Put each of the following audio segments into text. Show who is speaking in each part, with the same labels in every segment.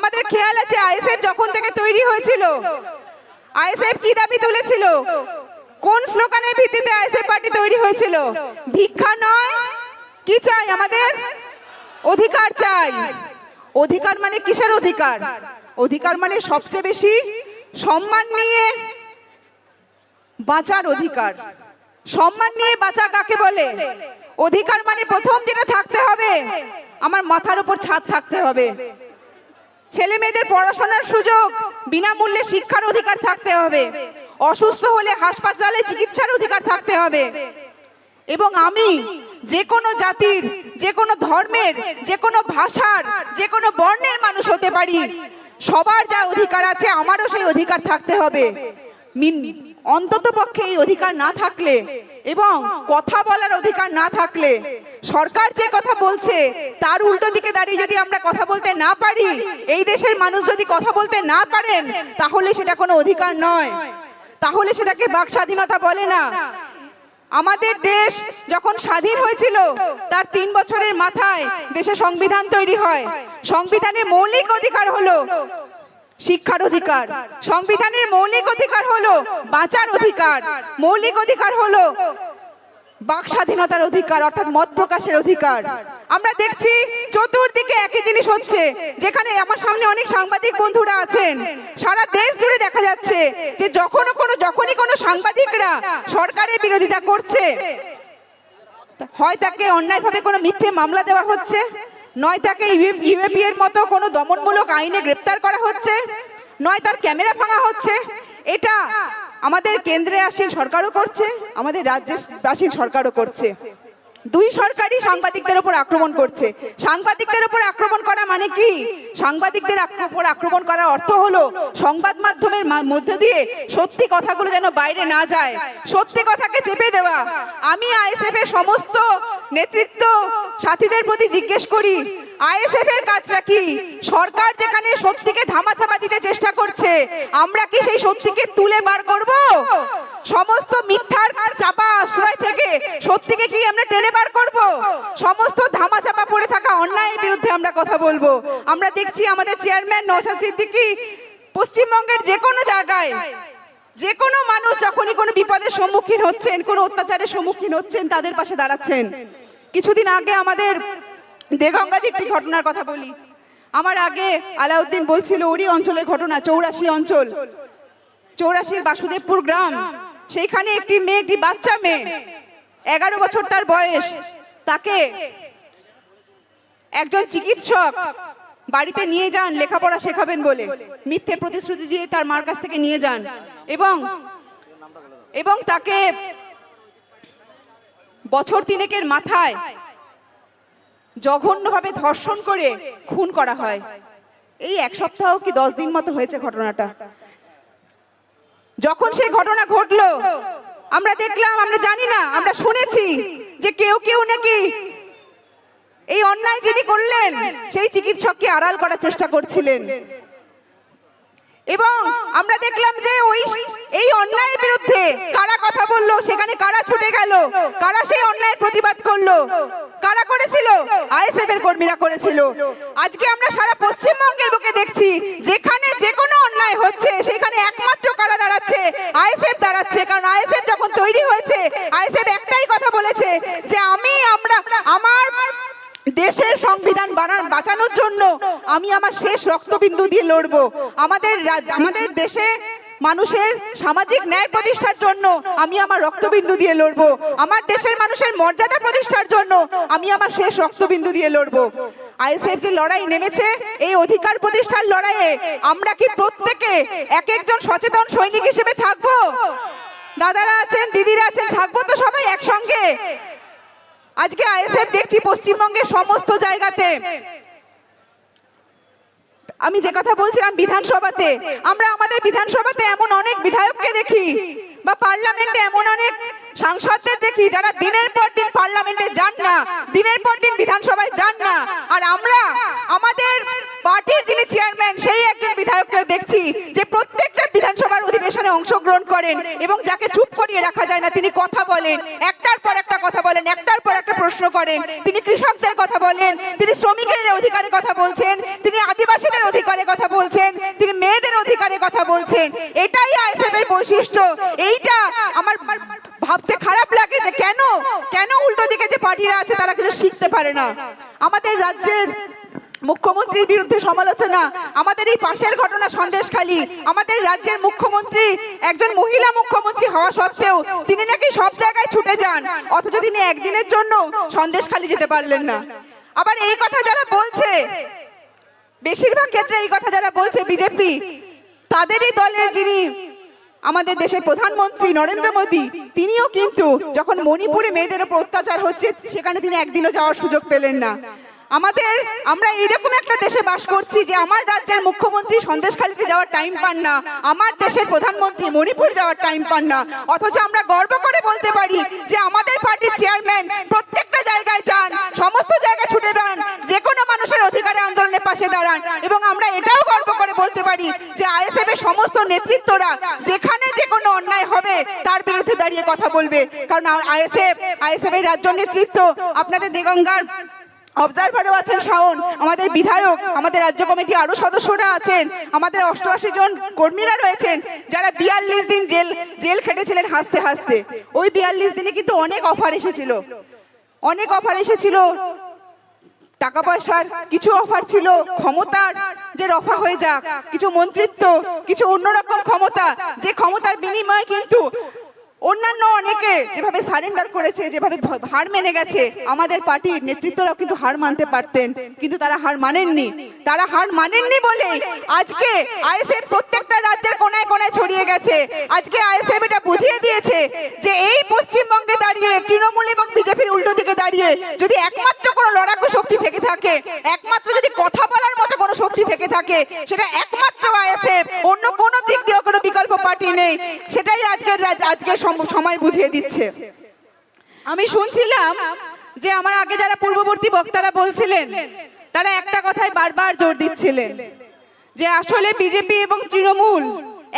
Speaker 1: আমাদের খেয়াল আছে আইএসএফ যখন থেকে তৈরি হয়েছিল। আইএসএফ কি দাবি তুলেছিল? কোন স্লোগানের ভিত্তিতে আইএসএফ পার্টি তৈরি হয়েছিল? ভিক্ষা নয়, কি চাই আমাদের? অধিকার চাই। অধিকার মানে কিসের অধিকার? অধিকার মানে সবচেয়ে বেশি সম্মান নিয়ে বাঁচার অধিকার। সম্মান নিয়ে বাঁচা কাকে বলে? অধিকার মানে প্রথম যেটা থাকতে হবে, আমার মাথার উপর ছাদ থাকতে হবে। ছেলে মেয়েদের পড়াশোনার সুযোগ, বিনামূল্যে শিক্ষার অধিকার থাকতে হবে। অসুস্থ হলে হাসপাতালে চিকিৎসার অধিকার থাকতে হবে। এবং আমি যে কোনো জাতির, যে কোনো ধর্মের, যে কোনো ভাষার, যে কোনো বর্ণের মানুষ হতে পারি। সবার যা অধিকার আছে, আমারও সেই অধিকার থাকতে হবে। অন্তত পক্ষে এই অধিকার না থাকলে এবং কথা বলার অধিকার না থাকলে, সরকার যে কথা বলছে তার উল্টো দিকে দাঁড়িয়ে যদি আমরা কথা বলতে না পারি, এই দেশের মানুষ যদি কথা বলতে না পারেন, তাহলে সেটা কোনো অধিকার নয়। তাহলে সেটাকে বাক স্বাধীনতা বলে না। আমাদের দেশ যখন স্বাধীন হয়েছিল, তার তিন বছরের মাথায় দেশে সংবিধান তৈরি হয়। সংবিধানে মৌলিক অধিকার হলো শিক্ষার অধিকার। সংবিধানের মৌলিক অধিকার হলো বাঁচার অধিকার। মৌলিক অধিকার হলো বাক স্বাধীনতার অধিকার, অর্থাৎ মত প্রকাশের অধিকার। আমরা দেখছি চতুর্দিকে একই জিনিস হচ্ছে। যেখানে আমার সামনে অনেক সাংবাদিক বন্ধুরা আছেন। সারা দেশ জুড়ে দেখা যাচ্ছে যে যখন কোনো, যখনই কোনো সাংবাদিকরা সরকারের বিরোধিতা করছে, হয় তাকে অন্যায়ভাবে কোনো মিথ্যে মামলা দেওয়া হচ্ছে? নয় তাকে ইউএপি এর মতো কোনো দমনমূলক আইনে গ্রেপ্তার করা হচ্ছে, নয় তার ক্যামেরা ভাঙা হচ্ছে। এটা আমাদের কেন্দ্রে আসীন সরকারও করছে, আমাদের রাজ্যে আসীন সরকারও করছে। দুই সরকারই সাংবাদিকদের উপর আক্রমণ করছে। সাংবাদিকদের উপর আক্রমণ করা মানে কি? সাংবাদিকদের উপর আক্রমণ করার অর্থ হলো সংবাদ মাধ্যমের মধ্য দিয়ে সত্যি কথাগুলো যেন বাইরে না যায়। সত্যি কথাকে চেপে দেওয়া। আমি আইএসএফ এর সমস্ত নেতৃত্ব সাথীদের প্রতি জিজ্ঞেস করি, আইএসএফ এর কাজটা কি? সরকার যেখানে সত্যিকে ধামাচাপা দিতে চেষ্টা করছে, আমরা কি সেই সত্যিকে তুলে বার করব? সমস্ত মিথ্যার চাপা আশ্রয় থেকে সত্যিকে কি আমরা টেনে বার করব? সমস্ত ধামাচাপা পড়ে থাকা অন্যায়ের বিরুদ্ধে আমরা কথা বলব। আমরা দেখছি আমাদের চেয়ারম্যান নওশাদ সিদ্দিকী পশ্চিমবঙ্গের যে কোনো জায়গায় যে কোনো মানুষ যখনই কোনো বিপদের সম্মুখীন হচ্ছেন, কোনো অত্যাচারের সম্মুখীন হচ্ছেন, তাদের পাশে দাঁড়াচ্ছেন। কিছুদিন আগে আমাদের দেগঙ্গার একটি ঘটনার কথা বলি। আমার আগে আলাউদ্দিন বলছিল ওরই অঞ্চলের ঘটনা, চৌরাশি অঞ্চল। চৌরাশির বাসুদেবপুর গ্রাম, সেইখানে একটি মেয়ে, একটি বাচ্চা মেয়ে, এগারো বছর তার বয়স। তাকে একজন চিকিৎসক বাড়িতে নিয়ে যান, লেখাপড়া শেখাবেন বলে। মিথ্যে প্রতিশ্রুতি দিয়ে তার মার কাছ থেকে নিয়ে যান। এবং এবং তাকে বছর তিনেকের মাথায় জঘন্যভাবে ধর্ষণ করে খুন করা হয়। এই এক সপ্তাহ কি দশ দিন মতো হয়েছে ঘটনাটা? যখন সেই ঘটনা ঘটলো, আমরা দেখলাম, আমরা জানি না, আমরা শুনেছি যে কেউ কেউ নাকি এই অন্যায় যিনি করলেন, সেই চিকিৎসককে আড়াল করার চেষ্টা করছিলেন। এবং আমরা দেখলাম যে ওই এই অন্যায়ের বিরুদ্ধে কারা কথা বলল, সেখানে কারা ছুটে গেল, কারা সেই অন্যায়ের প্রতিবাদ করল, কারা করেছিল? আইএসএফ এর কর্মীরা করেছিল। আজকে আমরা সারা পশ্চিমবঙ্গের বুকে দেখছি, যেখানে যে কোনো অন্যায় হচ্ছে, সেখানে একমাত্র কারা দাঁড়াচ্ছে? আইএসএফ দাঁড়াচ্ছে। কারণ আইএসএফ যখন তৈরি হয়েছে, আইএসএফ একটাই কথা বলেছে যে আমি আমরা, আমার দেশের সংবিধান বানান বাঁচানোর জন্য আমি আমার শেষ রক্তবিন্দু দিয়ে লড়ব। আমাদের আমাদের দেশে মানুষের সামাজিক ন্যায় প্রতিষ্ঠার জন্য আমি আমার রক্তবিন্দু দিয়ে লড়ব। আমার দেশের মানুষের মর্যাদা প্রতিষ্ঠার জন্য আমি আমার শেষ রক্তবিন্দু দিয়ে লড়ব। আইএসএফ যে লড়াই নেমেছে, এই অধিকার প্রতিষ্ঠার লড়াইয়ে আমরা কি প্রত্যেকে এক একজন সচেতন সৈনিক হিসেবে থাকব? দাদারা আছেন, দিদিরা আছেন, থাকব তো সবাই একসঙ্গে। আজকে আইএসএফ দেখছি পশ্চিমবঙ্গের সমস্ত জায়গাতে। আমি যে কথা বলছিলাম বিধানসভাতে, আমরা আমাদের বিধানসভাতে এমন অনেক বিধায়ককে দেখি, বা পার্লামেন্টে এমন অনেক সাংসদদের দেখি যারা দিনের পর দিন পার্লামেন্টে যান না, দিনের পর দিন বিধানসভায় যান না। আর আমরা, আমাদের পার্টির যিনি চেয়ারম্যান, সেই একজন বিধায়ককে দেখছি যে প্রত্যেকটা বিধানসভার অধিবেশনে অংশগ্রহণ করেন এবং যাকে চুপ করিয়ে রাখা যায় না, তিনি কথা বলেন, একটার পর একটা কথা বলেন, একটার পর একটা প্রশ্ন করেন। তিনি কৃষকদের কথা বলেন, তিনি শ্রমিকের অধিকারের কথা বলছেন, তিনি আদিবাসীদের অধিকারের কথা বলছেন, তিনি মেয়েদের অধিকারের কথা বলছেন। এটাই আইএসএফ এর বৈশিষ্ট্য। এইটা আমার ভাবতে খারাপ লাগে যে কেন? কেন উল্টো দিকে যে পার্টিরা আছে তারা কিছু শিখতে পারে না? আমাদের রাজ্যের মুখ্যমন্ত্রীর বিরুদ্ধে সমালোচনা, আমাদের এই পাশের ঘটনা সন্দেশখালী, আমাদের রাজ্যের মুখ্যমন্ত্রী একজন মহিলা মুখ্যমন্ত্রী হওয়া সত্ত্বেও তিনি নাকি সব জায়গায় ছুটে যান, অথচ তিনি একদিনের জন্য সন্দেশখালী যেতে পারলেন না। আবার এই কথা যারা বলছে, বেশিরভাগ ক্ষেত্রে এই কথা যারা বলছে, বিজেপি, তাদেরই দলের যিনি আমাদের দেশের প্রধানমন্ত্রী নরেন্দ্র মোদী, তিনিও কিন্তু যখন মণিপুরে মেয়েদের উপর অত্যাচার হচ্ছে, সেখানে তিনি একদিনও যাওয়ার সুযোগ পেলেন না। আমাদের, আমরা এইরকম একটা দেশে বাস করছি যে আমার রাজ্যের মুখ্যমন্ত্রী সন্দেশখালীতে যাওয়ার টাইম পান না, আমার দেশের প্রধানমন্ত্রী মণিপুর যাওয়ার টাইম পান না। অথচ আমরা গর্ব করে বলতে পারি যে আমাদের পার্টির চেয়ারম্যান প্রত্যেকটা জায়গায় যান, সমস্ত জায়গায় ছুটে যান যে কোনো মানুষের অধিকারে আন্দোলনের পাশে দাঁড়ান। এবং আমরা এটাও গর্ব করে বলতে পারি যে আইএসএফ এর সমস্ত নেতৃত্বরা যেখানে যে কোনো অন্যায় হবে, তার বিরুদ্ধে দাঁড়িয়ে কথা বলবে। কারণ আইএসএফ আইএসএফ এর রাজ্য নেতৃত্ব, আপনাদের দেগঙ্গার অবজারভারও আছেন শাওন, আমাদের বিধায়ক, আমাদের রাজ্য কমিটি আরও সদস্যরা আছেন, আমাদের অষ্টআশি জন কর্মীরা রয়েছেন, যারা বিয়াল্লিশ দিন জেল জেল খেটেছিলেন হাসতে হাসতে। ওই বিয়াল্লিশ দিনে কিন্তু অনেক অফার এসেছিল। অনেক অফার এসেছিল। টাকা পয়সার কিছু অফার ছিল, ক্ষমতার যে রফা হয়ে যাক, কিছু মন্ত্রিত্ব, কিছু অন্যরকম ক্ষমতা, যে ক্ষমতার বিনিময়ে কিন্তু অন্যান্য অনেকে যেভাবে সারেন্ডার করেছে, যেভাবে হার মেনে গেছে, আমাদের পার্টির নেতৃত্বরাও কিন্তু হার মানতে পারতেন, কিন্তু তারা হার মানেননি। তারা হার মানেননি বলে আজকে আইএসএফ প্রত্যেকটা রাজ্যের কোনায় কোনায় ছড়িয়ে গেছে। আজকে আইএসএফ এটা বুঝিয়ে দিয়েছে যে এই পশ্চিমবঙ্গে দাঁড়িয়ে তৃণমূল এবং বিজেপির উল্টো দাঁড়িয়ে যদি একমাত্র কোনো লড়াকু শক্তি থেকে থাকে, একমাত্র যদি কথা বলার মতো কোনো শক্তি থেকে থাকে, সেটা একমাত্র আইএসএফ, অন্য কোনো দিক দিয়ে কোনো বিকল্প পার্টি নেই। সেটাই আজকের আজকের সময় বুঝিয়ে দিচ্ছে। আমি শুনছিলাম যে আমার আগে যারা পূর্ববর্তী বক্তারা বলছিলেন, তারা একটা কথায় বারবার জোর দিচ্ছিলেন, যে আসলে বিজেপি এবং তৃণমূল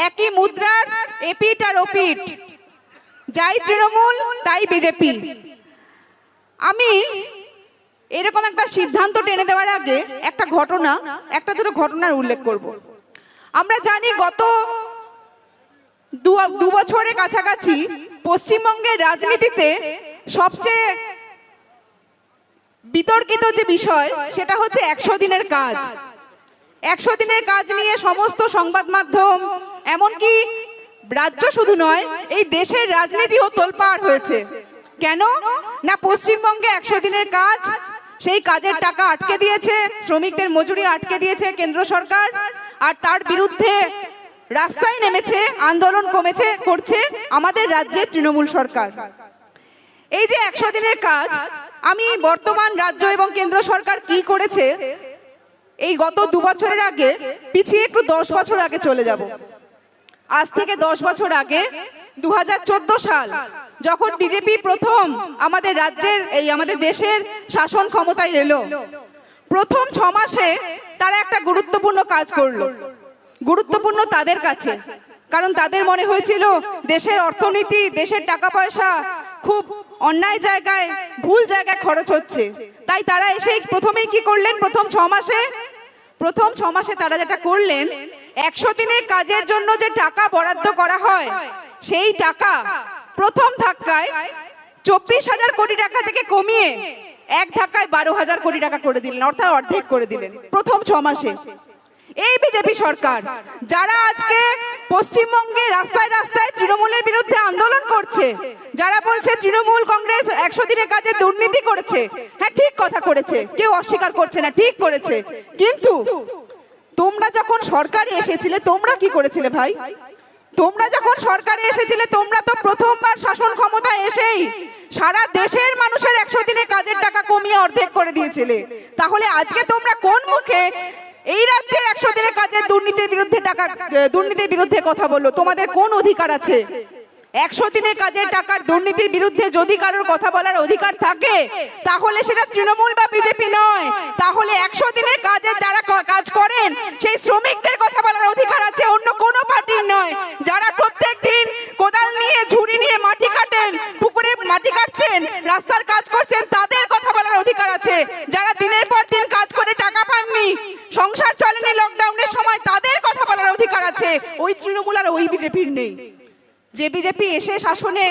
Speaker 1: একই মুদ্রার এপিট আর ওপিট। যাই তৃণমূল, তাই বিজেপি। আমি এরকম একটা সিদ্ধান্ত টেনে দেওয়ার আগে একটা ঘটনা, একটা দুটো ঘটনার উল্লেখ করব। আমরা জানি গত দু বছরের কাছাকাছি পশ্চিমবঙ্গের রাজনীতিতে সবচেয়ে বিতর্কিত যে বিষয়, সেটা হচ্ছে একশো দিনের কাজ। একশো দিনের কাজ নিয়ে সমস্ত সংবাদ মাধ্যম, এমনকি রাজ্য শুধু নয়, এই দেশের রাজনীতিও তোলপাড় হয়েছে। কেন? না পশ্চিমবঙ্গে একশো দিনের কাজ? সেই কাজের টাকা আটকে দিয়েছে, শ্রমিকদের মজুরি আটকে দিয়েছে কেন্দ্র সরকার, আর তার বিরুদ্ধে রাস্তায় নেমেছে, আন্দোলন কমেছে, করছে আমাদের রাজ্যের তৃণমূল সরকার। এই যে একশো দিনের কাজ, আমি বর্তমান রাজ্য এবং কেন্দ্র সরকার কি করেছে, এই গত দু বছরের আগে পিছিয়ে একটু দশ বছর আগে চলে যাব। আজ থেকে দশ বছর আগে দু হাজার চোদ্দ সাল যখন বিজেপি প্রথম আমাদের রাজ্যের এই আমাদের দেশের শাসন ক্ষমতায় এলো প্রথম ছ মাসে তারা একটা গুরুত্বপূর্ণ কাজ করল। গুরুত্বপূর্ণ তাদের কাছে। কারণ তাদের মনে হয়েছিল দেশের অর্থনীতি দেশের টাকা পয়সা খুব অন্যায় জায়গায় ভুল জায়গায় খরচ হচ্ছে। তাই তারা এসে প্রথমেই কি করলেন? প্রথম ছ মাসে প্রথম ছ মাসে তারা যেটা করলেন একশো দিনের কাজের জন্য যে টাকা বরাদ্দ করা হয় সেই টাকা প্রথম ধাক্কায় চব্বিশ হাজার কোটি টাকা থেকে কমিয়ে এক ধাক্কায় বারো হাজার কোটি টাকা করে দিলেন, অর্থাৎ অর্ধেক করে দিলেন, প্রথম ছ মাসে। এই বিজেপি সরকার, যারা আজকে পশ্চিমবঙ্গে রাস্তায় রাস্তায় তৃণমূলের বিরুদ্ধে আন্দোলন করছে, যারা বলছে তৃণমূল কংগ্রেস একশো দিনের কাজে দুর্নীতি করেছে হ্যাঁ ঠিক কথা করেছে, কেউ অস্বীকার করছে না, ঠিক করেছে। কিন্তু তোমরা যখন সরকারে এসেছিলে, তোমরা কি করেছিলে ভাই? তোমরা যখন সরকারে এসেছিলে, তোমরা তো প্রথমবার শাসন ক্ষমতা এসেই সারা দেশের মানুষের একশো দিনের কাজের টাকা কমিয়ে অর্ধেক করে দিয়েছিলে। তাহলে আজকে তোমরা কোন মুখে এই রাজ্যের একশো দিনের কাজের দুর্নীতির বিরুদ্ধে টাকা, দুর্নীতির বিরুদ্ধে কথা বলল? তোমাদের কোন অধিকার আছে? একশো দিনের কাজের টাকার দুর্নীতির বিরুদ্ধে যদি কারোর কথা বলার অধিকার থাকে, তাহলে সেটা তৃণমূল বা বিজেপি নয়। তাহলে একশো দিনের কাজের যারা কাজ করেন, সেই শ্রমিকদের কথা বলার অধিকার আছে, অন্য কোনো পার্টির নয়। যারা প্রত্যেক দিন কোদাল নিয়ে, ঝুড়ি নিয়ে মাটি কাটেন, পুকুরে মাটি কাটছেন, রাস্তার কাজ করছেন, তাদের কথা বলার অধিকার আছে। যারা দিনের পর দিন কাজ করে টাকা পাননি, সংসার চলেনি লকডাউনের সময়, তাদের কথা বলার অধিকার আছে। ওই তৃণমূল আর ওই বিজেপির নেই। যে বিজেপি এসে শাসনে,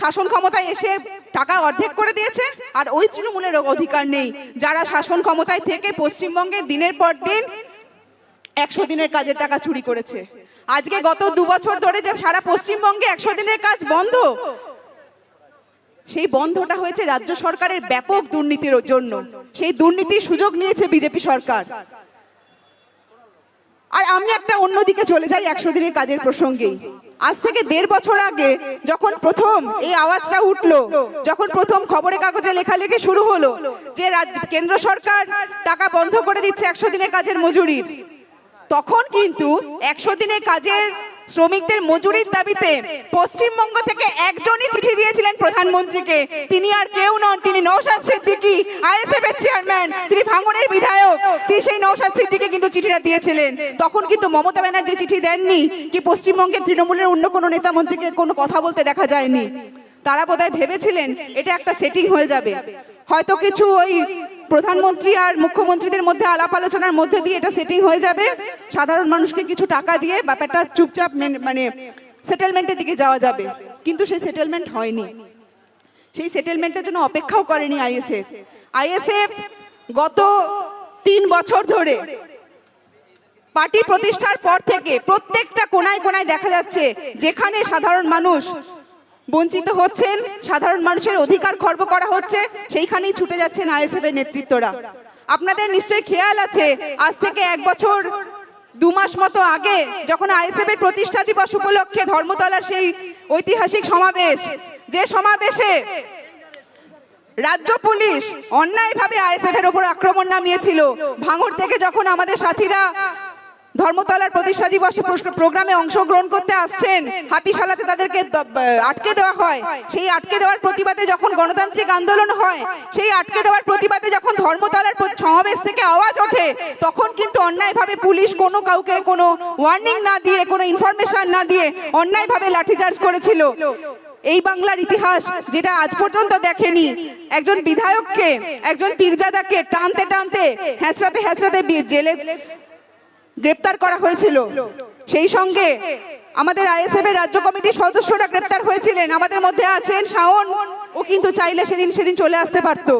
Speaker 1: শাসন ক্ষমতায় এসে টাকা অর্ধেক করে দিয়েছে, আর ওই তৃণমূলের অধিকার নেই। যারা শাসন ক্ষমতায় থেকে পশ্চিমবঙ্গে দিনের পর দিন একশো দিনের কাজের টাকা চুরি করেছে। আজকে গত দু বছর ধরে যে সারা পশ্চিমবঙ্গে একশো দিনের কাজ বন্ধ, সেই বন্ধটা হয়েছে রাজ্য সরকারের ব্যাপক দুর্নীতির জন্য। সেই দুর্নীতির সুযোগ নিয়েছে বিজেপি সরকার। আর আমি একটা অন্যদিকে চলে যাই একশো দিনের কাজের প্রসঙ্গে আজ থেকে দেড় বছর আগে যখন প্রথম এই আওয়াজটা উঠল, যখন প্রথম খবরের কাগজে লেখালেখি শুরু হলো, যে কেন্দ্র সরকার টাকা বন্ধ করে দিচ্ছে একশো দিনের কাজের মজুরির, তখন কিন্তু একশো দিনের কাজের শ্রমিকদের মজুরির দাবিতে পশ্চিমবঙ্গ থেকে একজনই চিঠি দিয়েছিলেন প্রধানমন্ত্রীকে। তিনি আর কেউ নন, তিনি নৌশাদ সিদ্দিকী আইএসএফ এর চেয়ারম্যান, তিনি ভাঙনের বিধায়ক। তিনি সেই নৌশাদ সিদ্দিকী কিন্তু চিঠিটা দিয়েছিলেন। তখন কিন্তু মমতা ব্যানার্জি চিঠি দেননি কি পশ্চিমবঙ্গের তৃণমূলের অন্য কোনো নেতা মন্ত্রীকে কোনো কথা বলতে দেখা যায়নি। তারা বোধহয় ভেবেছিলেন এটা একটা সেটিং হয়ে যাবে। হয়তো কিছু ওই প্রধানমন্ত্রী আর মুখ্যমন্ত্রীদের মধ্যে আলাপ আলোচনার মধ্যে দিয়ে এটা সেটিং হয়ে যাবে। সাধারণ মানুষকে কিছু টাকা দিয়ে ব্যাপারটা চুপচাপ মানে সেটেলমেন্টের দিকে যাওয়া যাবে। কিন্তু সেই সেটেলমেন্ট হয়নি। সেই সেটেলমেন্টের জন্য অপেক্ষাও করেনি আইএসএফ। আইএসএফ গত তিন বছর ধরে পার্টি প্রতিষ্ঠার পর থেকে প্রত্যেকটা কোনায় কোনায় দেখা যাচ্ছে যেখানে সাধারণ মানুষ বঞ্চিত হচ্ছেন, সাধারণ মানুষের অধিকার খর্ব করা হচ্ছে, সেইখানেই ছুটে যাচ্ছেন আইএসএফ এর নেতৃত্বরা। আপনাদের নিশ্চয়ই খেয়াল আছে, আজ থেকে এক বছর, দু মাস মতো আগে যখন আইএসএফ এর প্রতিষ্ঠা দিবস উপলক্ষে ধর্মতলার সেই ঐতিহাসিক সমাবেশ, যে সমাবেশে রাজ্য পুলিশ অন্যায়ভাবে আইএসএফ এর উপর আক্রমণ নামিয়েছিল, ভাঙড় থেকে যখন আমাদের সাথীরা ধর্মতলার প্রতিষ্ঠা দিবস প্রোগ্রামে অংশগ্রহণ করতে আসছেন। হাতিশালাতে তাদেরকে আটকে দেওয়া হয়। সেই আটকে দেওয়ার প্রতিবাদে যখন গণতান্ত্রিক আন্দোলন হয়, সেই আটকে দেওয়ার প্রতিবাদে যখন ধর্মতলার সমাবেশ থেকে আওয়াজ ওঠে, তখন কিন্তু অন্যায়ভাবে পুলিশ কোনো কাউকে কোনো ওয়ার্নিং না দিয়ে, কোনো ইনফরমেশন না দিয়ে অন্যায়ভাবে লাঠিচার্জ করেছিল। এই বাংলার ইতিহাস যেটা আজ পর্যন্ত দেখেনি। একজন বিধায়ককে, একজন পীরজাদাকে টানতে টানতে হ্যাঁচড়াতে হ্যাঁচড়াতে জেলে গ্রেপ্তার করা হয়েছিল। সেই সঙ্গে আমাদের আইএসএফ এর রাজ্য কমিটির সদস্যরা গ্রেপ্তার হয়েছিলেন। আমাদের মধ্যে আছেন শাওন। ও কিন্তু চাইলে সেদিন সেদিন চলে আসতে পারতো।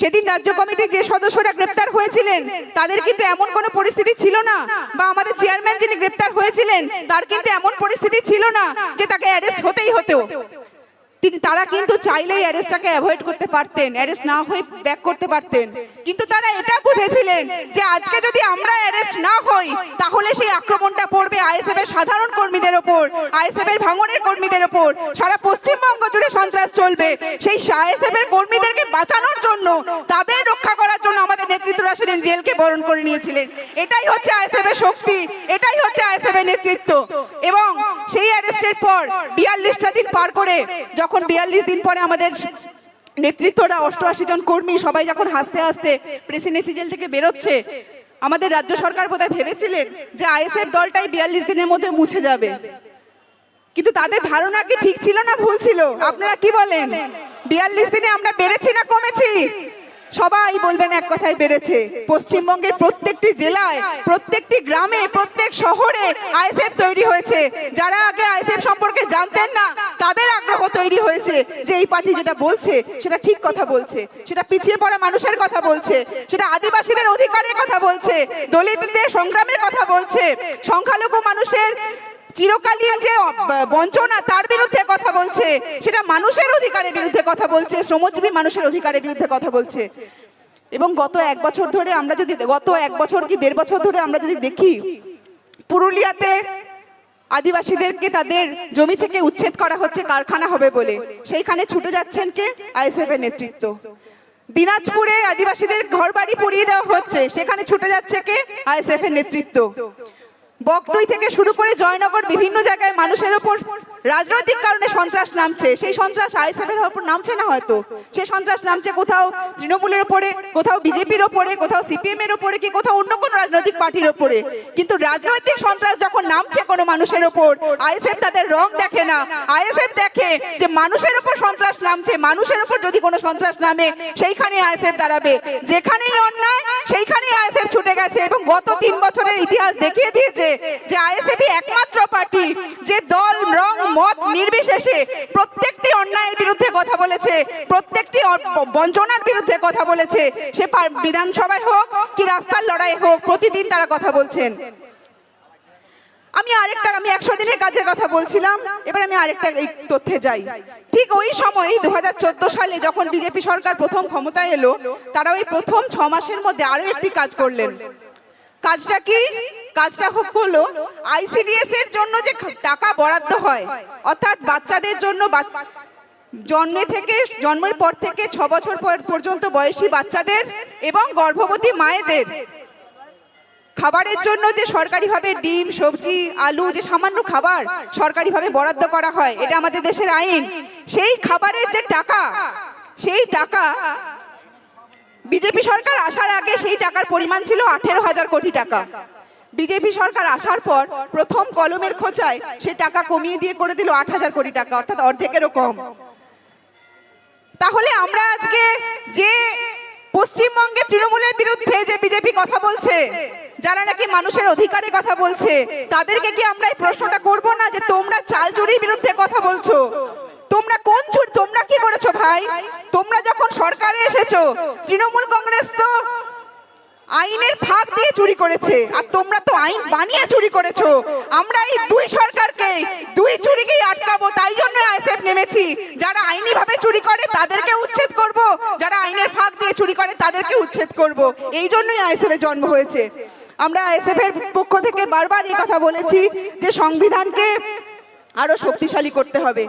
Speaker 1: সেদিন রাজ্য কমিটির যে সদস্যরা গ্রেপ্তার হয়েছিলেন, তাদের কিন্তু এমন কোনো পরিস্থিতি ছিল না। বা আমাদের চেয়ারম্যান যিনি গ্রেপ্তার হয়েছিলেন, তার কিন্তু এমন পরিস্থিতি ছিল না যে তাকে অ্যারেস্ট হতেই হতো। তিনি তারা কিন্তু চাইলেই অ্যারেস্টটাকে অ্যাভয়েড করতে পারতেন অ্যারেস্ট না হয়ে ব্যাক করতে পারতেন। কিন্তু তারা এটা বুঝেছিলেন যে আজকে যদি আমরা অ্যারেস্ট না হই তাহলে সেই আক্রমণটা পড়বে আইএসএফ এর সাধারণ কর্মীদের ওপর আইএসএফ এর ভাঙনের কর্মীদের ওপর। সারা পশ্চিমবঙ্গ জুড়ে সন্ত্রাস চলবে। সেই আইএসএফ এর কর্মীদেরকে বাঁচানোর জন্য তাদের রক্ষা করার জন্য আমাদের নেতৃত্বরা সেদিন জেলকে বরণ করে নিয়েছিলেন। এটাই হচ্ছে আইএসএফ এর শক্তি এটাই হচ্ছে আইএসএফ এর নেতৃত্ব। এবং সেই অ্যারেস্টের পর বিয়াল্লিশটা দিন পার করে যখন বিয়াল্লিশ দিন পরে আমাদের নেতৃত্বরা অষ্টআশি জন কর্মী সবাই যখন হাসতে হাসতে প্রেসিডেন্সি জেল থেকে বেরোচ্ছে, আমাদের রাজ্য সরকার বোধহয় ভেবেছিলেন যে আইএসএফ দলটাই বিয়াল্লিশ দিনের মধ্যে মুছে যাবে। কিন্তু তাদের ধারণা কি ঠিক ছিল না ভুল ছিল? আপনারা কি বলেন? বিয়াল্লিশ দিনে আমরা বেড়েছি না কমেছি? সবাই বলবেন এক কথায় বেড়েছে। পশ্চিমবঙ্গের প্রত্যেকটি জেলায়, প্রত্যেকটি গ্রামে, প্রত্যেক শহরে আইএসএফ তৈরি হয়েছে। যারা আগে আইএসএফ সম্পর্কে জানতেন না, তাদের আগ্রহ তৈরি হয়েছে যে এই পার্টি যেটা বলছে, সেটা ঠিক কথা বলছে, সেটা পিছিয়ে পড়া মানুষের কথা বলছে, সেটা আদিবাসীদের অধিকারের কথা বলছে, দলিতদের সংগ্রামের কথা বলছে, সংখ্যালঘু মানুষের চিরকালীন যে বঞ্চনা তার বিরুদ্ধে কথা বলছে, সেটা মানুষের অধিকারের বিরুদ্ধে কথা বলছে, শ্রমজীবী মানুষের অধিকারের বিরুদ্ধে কথা বলছে। এবং গত এক বছর ধরে আমরা যদি, গত এক বছর কি দেড় বছর ধরে আমরা যদি দেখি, পুরুলিয়াতে আদিবাসীদেরকে তাদের জমি থেকে উচ্ছেদ করা হচ্ছে, কারখানা হবে বলে। সেইখানে ছুটে যাচ্ছেন কে? আইএসএফ এর নেতৃত্ব। দিনাজপুরে আদিবাসীদের ঘর বাড়ি পুড়িয়ে দেওয়া হচ্ছে, সেখানে ছুটে যাচ্ছে কে? আইএসএফ এর নেতৃত্ব। বকটুই থেকে শুরু করে জয়নগর বিভিন্ন জায়গায় মানুষের ওপর রাজনৈতিক কারণে সন্ত্রাস নামছে। সেই সন্ত্রাস আইএসএফের ওপর নামছে না হয়তো। সেই সন্ত্রাস নামছে কোথাও তৃণমূলের ওপরে, কোথাও বিজেপির ওপরে, কোথাও সিপিএম এর ওপরে কি কোথাও অন্য কোনো রাজনৈতিক পার্টির ওপরে। কিন্তু রাজনৈতিক সন্ত্রাস যখন নামছে কোনো মানুষের ওপর, আইএসএফ তাদের রং দেখে না। আইএসএফ দেখে যে মানুষের ওপর সন্ত্রাস নামছে, মানুষের ওপর যদি কোনো সন্ত্রাস নামে সেইখানে আইএসএফ দাঁড়াবে। যেখানেই অন্যায়, সেইখানেই আইএসএফ ছুটে গেছে এবং গত তিন বছরের ইতিহাস দেখিয়ে দিয়েছে যে আইএসএফ একমাত্র পার্টি যে দল, রং মত নির্বিশেষে প্রত্যেকটি অন্যায়ের বিরুদ্ধে কথা বলেছে, প্রত্যেকটি বঞ্চনার বিরুদ্ধে কথা বলেছে। সে বিধানসভায় হোক কি রাস্তার লড়াই হোক, প্রতিদিন তারা কথা বলছেন। আমি আরেকটা, আমি একশো দিনের কাজের কথা বলছিলাম, এবার আমি আরেকটা এই তথ্যে যাই। ঠিক ওই সময় দু হাজার চোদ্দ সালে যখন বিজেপি সরকার প্রথম ক্ষমতায় এলো, তারা ওই প্রথম ছ মাসের মধ্যে আরও একটি কাজ করলেন। কাজটা কি? কাজটা হলো আইসিডিএস এর জন্য যে টাকা বরাদ্দ হয়, অর্থাৎ বাচ্চাদের জন্য জন্মে থেকে, জন্মের পর থেকে ছ বছর পর- পর্যন্ত বয়সী বাচ্চাদের এবং গর্ভবতী মায়েদের খাবারের জন্য যে সরকারিভাবে ডিম, সবজি, আলু, যে সামান্য খাবার সরকারিভাবে বরাদ্দ করা হয়, এটা আমাদের দেশের আইন, সেই খাবারের যে টাকা, সেই টাকা বিজেপি সরকার আসার আগে সেই টাকার পরিমাণ ছিল আঠেরো হাজার কোটি টাকা। বিজেপি সরকার আসার পর প্রথম কলমের খোঁচায় সে টাকা কমিয়ে দিয়ে করে দিল আট হাজার কোটি টাকা, অর্থাৎ অর্ধেকেরও কম। তাহলে আমরা আজকে যে পশ্চিমবঙ্গে তৃণমূলের বিরুদ্ধে যে বিজেপি কথা বলছে, যারা নাকি মানুষের অধিকারে কথা বলছে, তাদেরকে কি আমরা এই প্রশ্নটা করব না যে তোমরা চাল চুরির বিরুদ্ধে কথা বলছো? তোমরা কোন চুর? তোমরা কি করেছ ভাই? তোমরা যখন সরকারে এসেছ, তৃণমূল কংগ্রেস তো আইনের ফাঁক দিয়ে চুরি করেছে। আর তোমরা তো আইন বানিয়ে চুরি করেছ। আমরা এই দুই সরকারকে, দুই চুরিকেই আটকাবো, তাই জন্য আইএসএফ নেমেছি। যারা আইনিভাবে চুরি করে, তাদেরকে উচ্ছেদ করব। যারা আইনের ফাঁক দিয়ে চুরি করে, তাদেরকে উচ্ছেদ করব। এই জন্যই আইএসএফ এর জন্ম হয়েছে। আমরা আইএসএফ এর পক্ষ থেকে বারবার এই কথা বলেছি যে সংবিধানকে আরও শক্তিশালী করতে হবে।